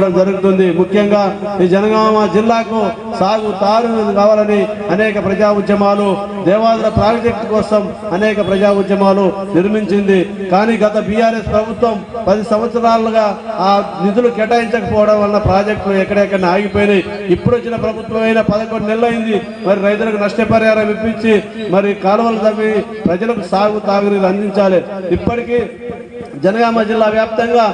జరుగుతుంది. ముఖ్యంగా ఈ జనగామ జిల్లాకు సాగు తారు కావాలని అనేక ప్రజా ఉద్యమాలు దేవాదుల ప్రాజెక్టు కోసం అనేక ప్రజా ఉద్యమాలు నిర్మించింది. కానీ గత బీఆర్ఎస్ ప్రభుత్వం పది సంవత్సరాలుగా ఆ నిధులు కేటాయించకపోవడం వలన ప్రాజెక్టులు ఎక్కడెక్కడ ఆగిపోయినాయి. ఇప్పుడు వచ్చిన ప్రభుత్వం అయినా పదకొండు నెలలైంది. మరి రైతులకు నష్టపరిహారం ఇప్పించి మరి కాలువలు తవ్వి ప్రజలకు సాగు తాగునీరు అందించాలి. ఇప్పటికీ జనగామ జిల్లా వ్యాప్తంగా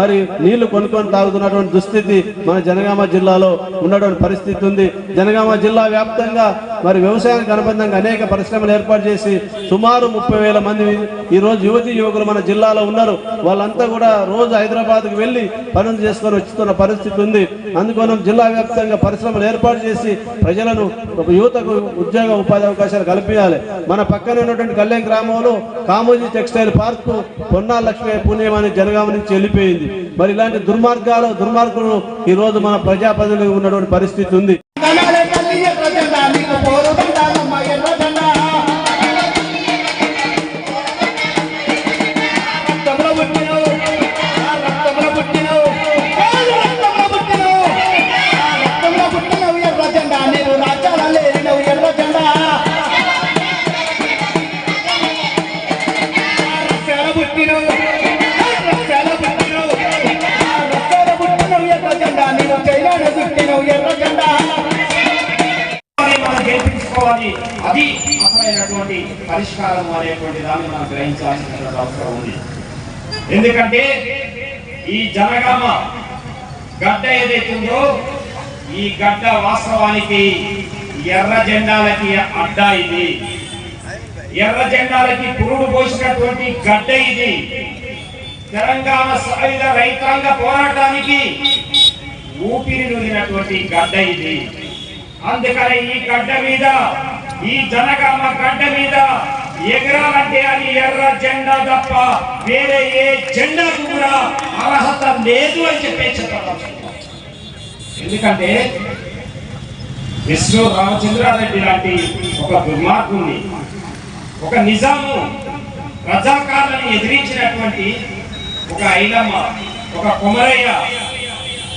మరి నీళ్ళు కొనుక్కొని తాగుతున్నటువంటి దుస్థితి మన జనగామ జిల్లాలో ఉన్నటువంటి పరిస్థితి ఉంది. జనగామ జిల్లా వ్యాప్తంగా మరి వ్యవసాయానికి అనుబంధంగా అనేక పరిశ్రమలు ఏర్పాటు చేసి సుమారు ముప్పై వేల మంది ఈ రోజు యువతి యువకులు మన జిల్లాలో ఉన్నారు. వాళ్ళంతా కూడా రోజు హైదరాబాద్కు వెళ్ళి పనులు చేసుకొని వచ్చుతున్న పరిస్థితి ఉంది. అందుకోసం జిల్లా వ్యాప్తంగా పరిశ్రమలు ఏర్పాటు చేసి ప్రజలను యువతకు ఉద్యోగ ఉపాధి అవకాశాలు కల్పించాలి. మన పక్కన ఉన్నటువంటి కళ్యాణ్ గ్రామంలో కామోజీ టెక్స్టైల్ పార్క్ పొన్నా లక్ష్మీ పుణ్యం అని జనగామ నుంచి వెళ్ళిపోయింది. మరి ఇలాంటి దుర్మార్గాలు దుర్మార్గులు ఈ రోజు మన ప్రజాప్రతినిధులకు ఉన్నటువంటి పరిస్థితి ఉంది. దండాలే చైనాలో ఎర్ర జెండా మనం గెలిపించుకోవాలి. అది అసలైనటువంటి పరిష్కారం అనేటువంటి దాన్ని మనం గ్రహించాల్సిన అవసరం ఉంది. ఎందుకంటే ఈ జనగామ గడ్డ ఏదైతే ఉందో ఈ గడ్డ వాస్తవానికి ఎర్ర జెండాలకి అడ్డా ఇది. ఎర్ర జెండాలకి పురుడు పోసినటువంటి గడ్డ ఇది. తెలంగాణ సాయుధ రైతాంగ పోరాటానికి ఊపిరి నుదినటువంటి గడ్డ ఇది. అందుకని ఈ గడ్డ మీద ఈ జనగామ గడ్డ మీద ఎగరాలంటే అది ఎర్ర జెండా తప్ప వేరే ఏ జెండాకు కూడా అర్హత లేదు అని చెప్పే ఎందుకంటే విష్ణు రామచంద్రారెడ్డి లాంటి ఒక దుర్మార్గుని ఒక నిజాము రజాకారులను ఎదిరించినటువంటి ఒక ఐలమ్మ ఒక కొమరయ్య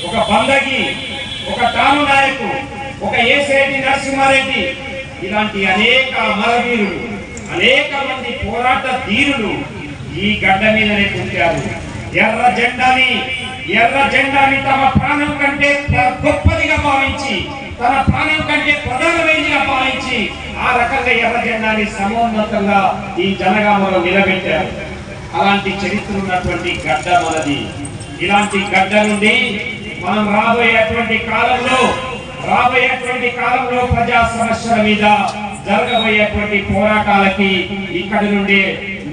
ఒక బందగి ఒక తాను నాయకు ఒక ఏసేటి నరసింహారెడ్డి ఇలాంటి అనేక అమరవీరులు అనేక మంది పోరాట ధీరులు ఈ గడ్డ మీదనే పుట్టారు. ఎర్ర జెండాని ఎర్ర జెండాని తమ ప్రాణం కంటే గొప్పదిగా భావించి తన ప్రాణం కంటే ప్రధానమైనదిగా భావించి ఆ రకంగా ఎర్ర జెండాని సమోన్నతంగా ఈ జనగామలో నిలబెట్టారు. అలాంటి చరిత్ర ఉన్నటువంటి గడ్డ మనది ఇలాంటి గడ్డ నుండి మనం రాబోయేటువంటి కాలంలో రాబోయేటువంటి కాలంలో ప్రజా సమస్యల మీద జరగబోయేటువంటి పోరాటాలకి ఇక్కడి నుండి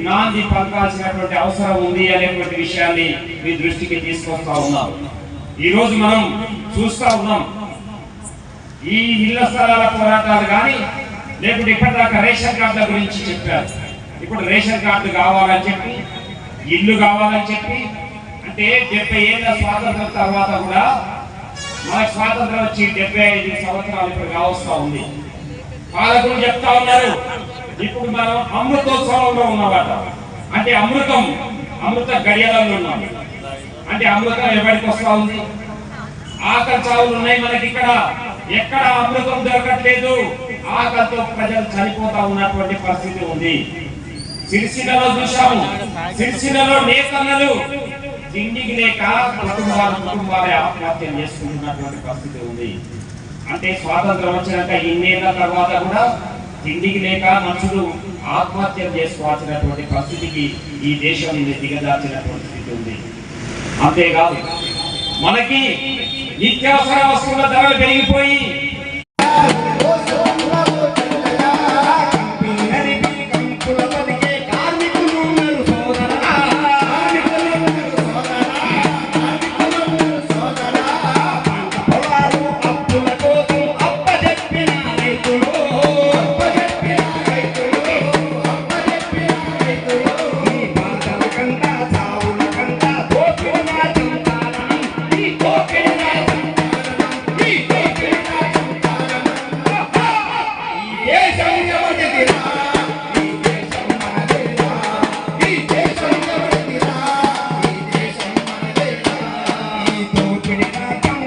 నాంది పలకాల్సినటువంటి అవసరం ఉంది అనేటువంటి విషయాన్ని మీ దృష్టికి తీసుకొస్తా ఉన్నాం. ఈ రోజు మనం చూస్తా ఉన్నాం. ఈ ఇళ్ళ స్థలాల పోరాటాలు కానీ లేకుంటే ఇప్పటిదాకా రేషన్ కార్డుల గురించి చెప్పారు. ఇప్పుడు రేషన్ కార్డు కావాలని చెప్పి ఇల్లు కావాలని చెప్పి అంటే డెబ్బై ఏళ్ళ స్వాతంత్రం తర్వాత కూడా మనకు స్వాతంత్రం వచ్చి డెబ్బై ఐదు సంవత్సరాలు ఇప్పుడు కావస్తా ఉంది. పాలకులు చెప్తా ఉన్నారు. ఇప్పుడు మనం అమృతోత్సవంలో ఉన్నమాట. అంటే అమృతం అమృత గడియలంలో ఉన్నాం. అంటే అమృతం ఎవరికి వస్తా ఉంది? ఆకలి చావులు ఉన్నాయి మనకి ఇక్కడ. ఎక్కడ అమృతం దొరకట్లేదు? ఆకలితో ప్రజలు చనిపోతా ఉన్నటువంటి పరిస్థితి ఉంది. సిరిసిల్లలో చూశాము. సిరిసిల్లలో నేతన్నలు తిండికి లేక కుటుంబాల కుటుంబాలే ఆత్మహత్య చేసుకుంటున్నటువంటి పరిస్థితి ఉంది. అంటే స్వాతంత్రం వచ్చినాక ఇన్నేళ్ళ తర్వాత కూడా తిండికి లేక మనుషులు ఆత్మహత్య చేసుకోవాల్సినటువంటి పరిస్థితికి ఈ దేశం దిగజార్చినటువంటి స్థితి ఉంది. అంతేకాదు మనకి నిత్యావసర వస్తువుల ధరలు పెరిగిపోయి